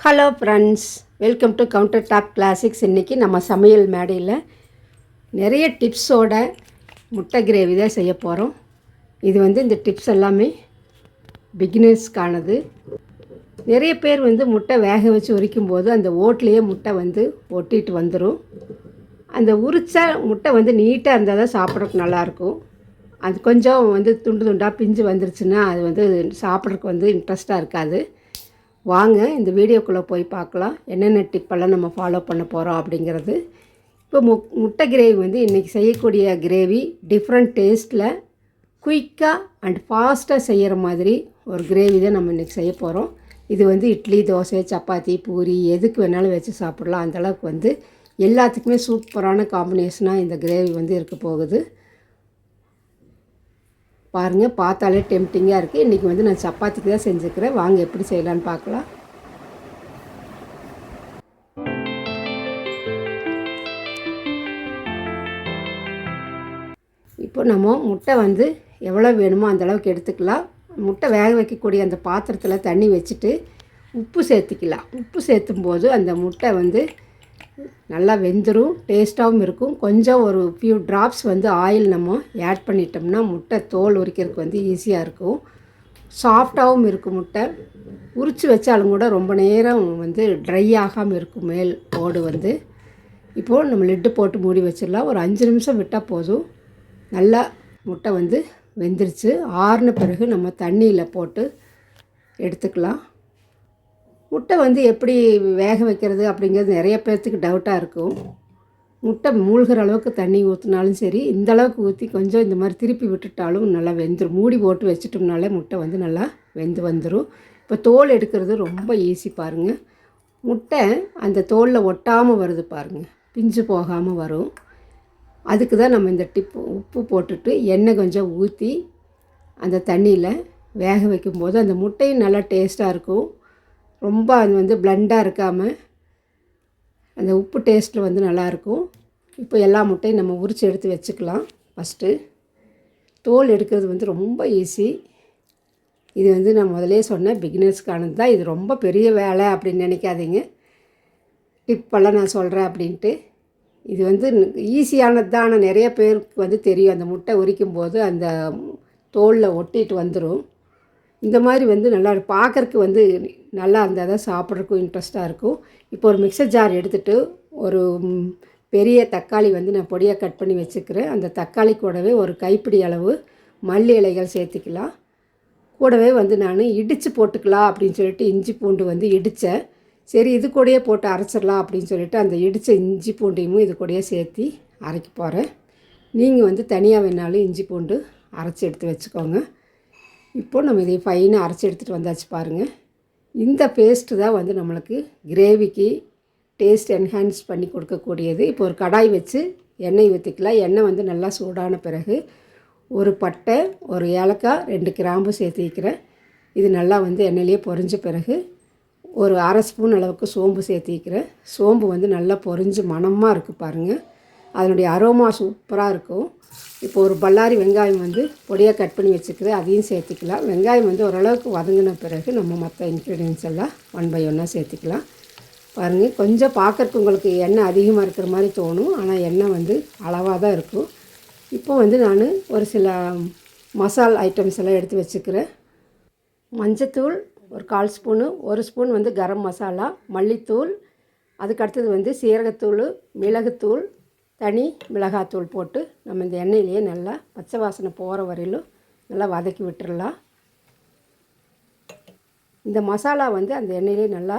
Hello friends welcome to countertop classics இன்றைக்கி நம்ம சமையல் மேடையில் நிறைய டிப்ஸோட முட்டை கிரேவி தான் செய்ய போகிறோம் இது வந்து இந்த டிப்ஸ் எல்லாமே பிகினர்ஸ்க்கானது நிறைய பேர் வந்து முட்டை வேக வச்சு உரிக்கும் போது அந்த ஓட்லேயே முட்டை வந்து ஒட்டிட்டு வந்துடும் அந்த உரிச்ச முட்டை வந்து நீட்டாக இருந்தால் தான் சாப்பிட்றதுக்கு நல்லாயிருக்கும். அது கொஞ்சம் வந்து துண்டு துண்டாக பிஞ்சு வந்துருச்சுன்னா அது வந்து சாப்பிட்றதுக்கு வந்து இன்ட்ரெஸ்ட்டாக இருக்காது. வாங்க இந்த வீடியோக்குள்ளே போய் பார்க்கலாம். என்னென்ன டிப்பெல்லாம் நம்ம ஃபாலோ பண்ண போகிறோம் அப்படிங்கிறது. இப்போ மு முட்டை கிரேவி வந்து இன்றைக்கி செய்யக்கூடிய கிரேவி டிஃப்ரெண்ட் டேஸ்ட்டில் குயிக்காக அண்ட் ஃபாஸ்ட்டாக செய்கிற மாதிரி ஒரு கிரேவி தான் நம்ம இன்றைக்கி செய்ய போகிறோம் இது வந்து இட்லி தோசை சப்பாத்தி பூரி எதுக்கு வேணாலும் வச்சு சாப்பிட்லாம். அந்தளவுக்கு வந்து எல்லாத்துக்குமே சூப்பரான காம்பினேஷனாக இந்த கிரேவி வந்து இருக்க போகுது. பாருங்கள் பார்த்தாலே டெம்டிங்காக இருக்குது இன்றைக்கி வந்து நான் சப்பாத்திக்கு தான் செஞ்சுக்கிறேன். வாங்க எப்படி செய்யலான்னு பார்க்கலாம். இப்போ நம்ம முட்டை வந்து எவ்வளோ வேணுமோ அந்த அளவுக்கு எடுத்துக்கலாம். முட்டை வேக வைக்கக்கூடிய அந்த பாத்திரத்தில் தண்ணி வச்சுட்டு உப்பு சேர்த்துக்கலாம். உப்பு சேர்த்தும் போது அந்த முட்டை வந்து நல்லா வெந்துடும் டேஸ்ட்டாகவும் இருக்கும். கொஞ்சம் ஒரு ஃபியூ ட்ராப்ஸ் வந்து ஆயில் நம்ம ஆட் பண்ணிட்டோம்னா முட்டை தோல் உரிக்கிறதுக்கு வந்து ஈஸியாக இருக்கும். சாஃப்டாகவும் இருக்கும் முட்டை. உரித்து வச்சாலும் கூட ரொம்ப நேரம் வந்து ட்ரை ஆகாமல் இருக்கும் மேல் ஓடு வந்து. இப்போது நம்ம லிட்டு போட்டு மூடி வச்சிடலாம். ஒரு அஞ்சு நிமிஷம் விட்டால் போதும். நல்லா முட்டை வந்து வெந்துருச்சு. ஆறின பிறகு நம்ம தண்ணியில் போட்டு எடுத்துக்கலாம். முட்டை வந்து எப்படி வேக வைக்கிறது அப்படிங்கிறது நிறைய பேர்த்துக்கு டவுட்டாக இருக்கும். முட்டை மூழ்கிற அளவுக்கு தண்ணி ஊற்றினாலும் சரி இந்த அளவுக்கு ஊற்றி கொஞ்சம் இந்த மாதிரி திருப்பி விட்டுட்டாலும் நல்லா வெந்துடும் மூடி போட்டு வச்சிட்டோம்னாலே முட்டை வந்து நல்லா வெந்து வந்துடும் இப்போ தோல் எடுக்கிறது ரொம்ப ஈஸி பாருங்கள் முட்டை அந்த தோலில் ஒட்டாமல் வருது பாருங்கள் பிஞ்சு போகாமல் வரும். அதுக்கு தான் நம்ம இந்த டிப்பு உப்பு போட்டுட்டு எண்ணெய் கொஞ்சம் ஊற்றி அந்த தண்ணியில் வேக வைக்கும்போது அந்த முட்டையும் நல்லா டேஸ்ட்டாக இருக்கும். ரொம்ப அது வந்து பிளண்டாக இருக்காமல் அந்த உப்பு டேஸ்ட்டில் வந்து நல்லாயிருக்கும் இப்போ எல்லா முட்டையும் நம்ம உரித்து எடுத்து வச்சுக்கலாம் ஃபஸ்ட்டு தோல் எடுக்கிறது வந்து ரொம்ப ஈஸி இது வந்து நான் முதலே சொன்னேன் பிகினர்ஸ்க்கானது தான். இது ரொம்ப பெரிய வேலை அப்படின்னு நினைக்காதீங்க. டிப்பெல்லாம் நான் சொல்கிறேன் அப்படின்ட்டு. இது வந்து ஈஸியானது தான். ஆனால் நிறைய பேருக்கு வந்து தெரியும் அந்த முட்டை உரிக்கும் போது அந்த தோலில் ஒட்டிட்டு வந்துடும் இந்த மாதிரி வந்து நல்லா பார்க்குறக்கு வந்து நல்லா இருந்தால் தான் சாப்பிட்றதுக்கும் இன்ட்ரெஸ்ட்டாக இருக்கும். இப்போ ஒரு மிக்சர் ஜார் எடுத்துகிட்டு ஒரு பெரிய தக்காளி வந்து நான் பொடியாக கட் பண்ணி வச்சுக்கிறேன். அந்த தக்காளி கூடவே ஒரு கைப்பிடி அளவு மல்லி இலைகள் சேர்த்துக்கலாம். கூடவே வந்து நான் இடித்து போட்டுக்கலாம் அப்படின்னு சொல்லிட்டு இஞ்சி பூண்டு வந்து இடித்தேன் சரி இது கூடயே போட்டு அரைச்சிடலாம் அப்படின்னு சொல்லிட்டு அந்த இடித்த இஞ்சி பூண்டையும் இது கூடயே சேர்த்து அரைக்க போகிறேன் நீங்கள் வந்து தனியாக வேணாலும் இஞ்சி பூண்டு அரைச்சி எடுத்து வச்சுக்கோங்க. இப்போது நம்ம இதை ஃபைனாக அரைச்சி எடுத்துகிட்டு வந்தாச்சு பாருங்கள் இந்த பேஸ்ட்டு தான் வந்து நம்மளுக்கு கிரேவிக்கு டேஸ்ட் என்ஹான்ஸ் பண்ணி கொடுக்கக்கூடியது. இப்போ ஒரு கடாய் வச்சு எண்ணெய் ஊற்றிக்கலாம் எண்ணெய் வந்து நல்லா சூடான பிறகு ஒரு பட்டை ஒரு ஏலக்காய் ரெண்டு கிராம்பு சேர்த்திக்கிறேன் இது நல்லா வந்து எண்ணெயிலே பொரிஞ்ச பிறகு ஒரு அரை ஸ்பூன் அளவுக்கு சோம்பு சேர்த்திக்கிறேன் சோம்பு வந்து நல்லா பொரிஞ்சு மணமாக இருக்குது பாருங்கள் அதனுடைய அரோமா சூப்பராக இருக்கும். இப்போ ஒரு பல்லாரி வெங்காயம் வந்து பொடியாக கட் பண்ணி வச்சுக்கிறேன். அதையும் சேர்த்திக்கலாம். வெங்காயம் வந்து ஓரளவுக்கு வதங்கின பிறகு நம்ம மற்ற இன்க்ரீடியன்ஸ் எல்லாம் ஒன் பை ஒன்னாக சேர்த்திக்கலாம். பாருங்கள் கொஞ்சம் பார்க்குறக்கு உங்களுக்கு எண்ணெய் அதிகமாக இருக்கிற மாதிரி தோணும். ஆனால் எண்ணெய் வந்து அளவாக தான் இருக்கும். இப்போ வந்து நான் ஒரு சில மசால் ஐட்டம்ஸ் எல்லாம் எடுத்து வச்சுக்கிறேன். மஞ்சத்தூள் ஒரு கால் ஸ்பூனு ஒரு ஸ்பூன் வந்து கரம் மசாலா மல்லித்தூள். அதுக்கு அடுத்தது வந்து சீரகத்தூள் மிளகுத்தூள் தனி மிளகாத்தூள் போட்டு நம்ம இந்த எண்ணெயிலேயே நல்லா பச்சை வாசனை போகிற வரையிலும் நல்லா வதக்கி விட்டுடலாம் இந்த மசாலா வந்து அந்த எண்ணெயிலே நல்லா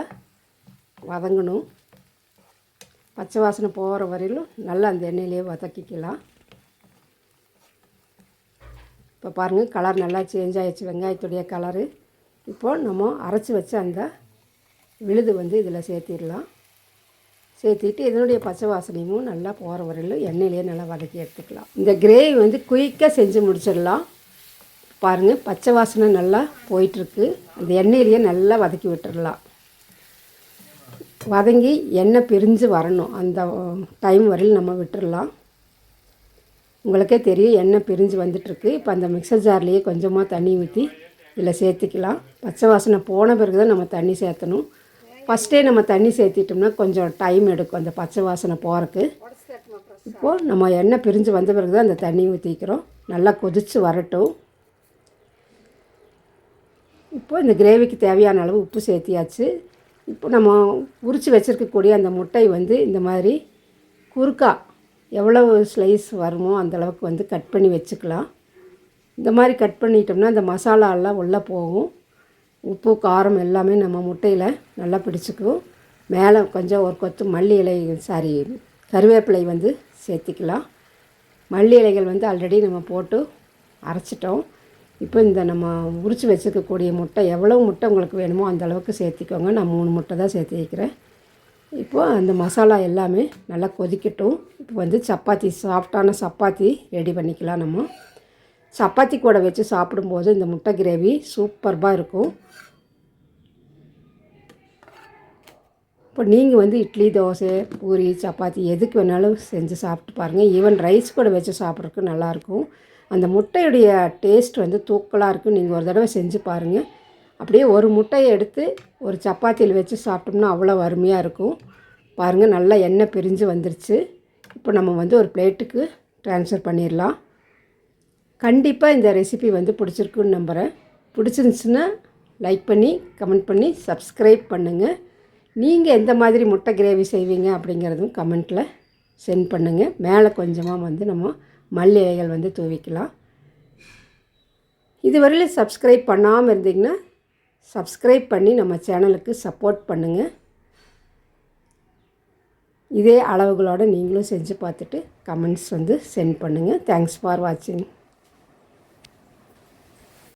வதங்கணும். பச்சை வாசனை போகிற வரையிலும் நல்லா அந்த எண்ணெயிலே வதக்கிக்கலாம். இப்போ பாருங்கள் கலர் நல்லா சேஞ்ச் ஆகிடுச்சு வெங்காயத்துடைய கலரு இப்போது நம்ம அரைச்சி வச்ச அந்த விழுது வந்து இதில் சேர்த்திடலாம். சேர்த்துக்கிட்டு இதனுடைய பச்சை வாசனையும் நல்லா போகிற வரையிலும் எண்ணெயிலேயே நல்லா வதக்கி எடுத்துக்கலாம். இந்த கிரேவி வந்து குயிக்காக செஞ்சு முடிச்சிடலாம். பாருங்கள் பச்சை வாசனை நல்லா போயிட்டுருக்கு. அந்த எண்ணெயிலேயே நல்லா வதக்கி விட்டுடலாம். வதங்கி எண்ணெய் பிரிஞ்சு வரணும். அந்த டைம் வரையில் நம்ம விட்டுடலாம். உங்களுக்கே தெரியும் எண்ணெய் பிரிஞ்சு வந்துட்டுருக்கு. இப்போ அந்த மிக்சர் ஜார்லேயே கொஞ்சமாக தண்ணி ஊற்றி இதில் சேர்த்துக்கலாம். பச்சை வாசனை போன பிறகு தான் நம்ம தண்ணி சேர்த்தணும். ஃபஸ்ட்டே நம்ம தண்ணி சேர்த்திட்டோம்னா கொஞ்சம் டைம் எடுக்கும். அந்த பச்சை வாசனை போகிறக்கு இப்போது நம்ம எண்ணெய் பிரிஞ்சு வந்த பிறகு தான் அந்த தண்ணி ஊற்றிக்கிறோம் நல்லா கொதித்து வரட்டும். இப்போது இந்த கிரேவிக்கு தேவையான அளவு உப்பு சேர்த்தியாச்சு. இப்போ நம்ம உரித்து வச்சுருக்கக்கூடிய அந்த முட்டை வந்து இந்த மாதிரி குறுக்கா எவ்வளவு ஸ்லைஸ் வருமோ அந்தளவுக்கு வந்து கட் பண்ணி வச்சுக்கலாம். இந்த மாதிரி கட் பண்ணிட்டோம்னா அந்த மசாலாலாம் உள்ளே போகும். உப்பு காரம் எல்லாமே நம்ம முட்டையில் நல்லா பிடிச்சிக்கும் மேலே கொஞ்சம் ஒரு கொத்து மல்லி இலை சாரி கருவேப்பிலை வந்து சேர்த்திக்கலாம். மல்லி இலைகள் வந்து ஆல்ரெடி நம்ம போட்டு அரைச்சிட்டோம். இப்போ இந்த நம்ம உரித்து வச்சுக்கக்கூடிய முட்டை எவ்வளோ முட்டை உங்களுக்கு வேணுமோ அந்த அளவுக்கு சேர்த்திக்கோங்க. நான் மூணு முட்டை தான் சேர்த்து வைக்கிறேன். இப்போது அந்த மசாலா எல்லாமே நல்லா கொதிக்கட்டும். இப்போ வந்து சப்பாத்தி சாஃப்டான சப்பாத்தி ரெடி பண்ணிக்கலாம் நம்ம. சப்பாத்தி கூட வச்சு சாப்பிடும்போது இந்த முட்டை கிரேவி சூப்பர்பாக இருக்கும். இப்போ நீங்கள் வந்து இட்லி தோசை பூரி சப்பாத்தி எதுக்கு வேணாலும் செஞ்சு சாப்பிட்டு பாருங்கள் ஈவன் ரைஸ் கூட வச்சு சாப்பிட்றதுக்கு நல்லாயிருக்கும் அந்த முட்டையுடைய டேஸ்ட் வந்து தூக்கலாக இருக்கும். நீங்கள் ஒரு தடவை செஞ்சு பாருங்கள் அப்படியே ஒரு முட்டையை எடுத்து ஒரு சப்பாத்தியில் வச்சு சாப்பிட்டோம்னா அவ்வளோ அருமையாக இருக்கும். பாருங்கள் நல்லா எண்ணெய் பிரிஞ்சு வந்துருச்சு. இப்போ நம்ம வந்து ஒரு பிளேட்டுக்கு ட்ரான்ஸ்ஃபர் பண்ணிடலாம். கண்டிப்பாக இந்த ரெசிபி வந்து பிடிச்சிருக்குன்னு நம்புகிறேன் பிடிச்சிருந்துச்சுன்னா லைக் பண்ணி கமெண்ட் பண்ணி சப்ஸ்கிரைப் பண்ணுங்கள் நீங்கள் எந்த மாதிரி முட்டை கிரேவி செய்வீங்க அப்படிங்கிறதும் கமெண்ட்டில் சென்ட் பண்ணுங்கள் மேலே கொஞ்சமாக வந்து நம்ம மல்லி இலைகள் வந்து தூவிக்கலாம். இதுவரையிலும் சப்ஸ்கிரைப் பண்ணாமல் இருந்தீங்கன்னா சப்ஸ்கிரைப் பண்ணி நம்ம சேனலுக்கு சப்போர்ட் பண்ணுங்கள் இதே அளவுகளோடு நீங்களும் செஞ்சு பார்த்துட்டு கமெண்ட்ஸ் வந்து சென்ட் பண்ணுங்கள் தேங்க்ஸ் ஃபார் வாட்சிங்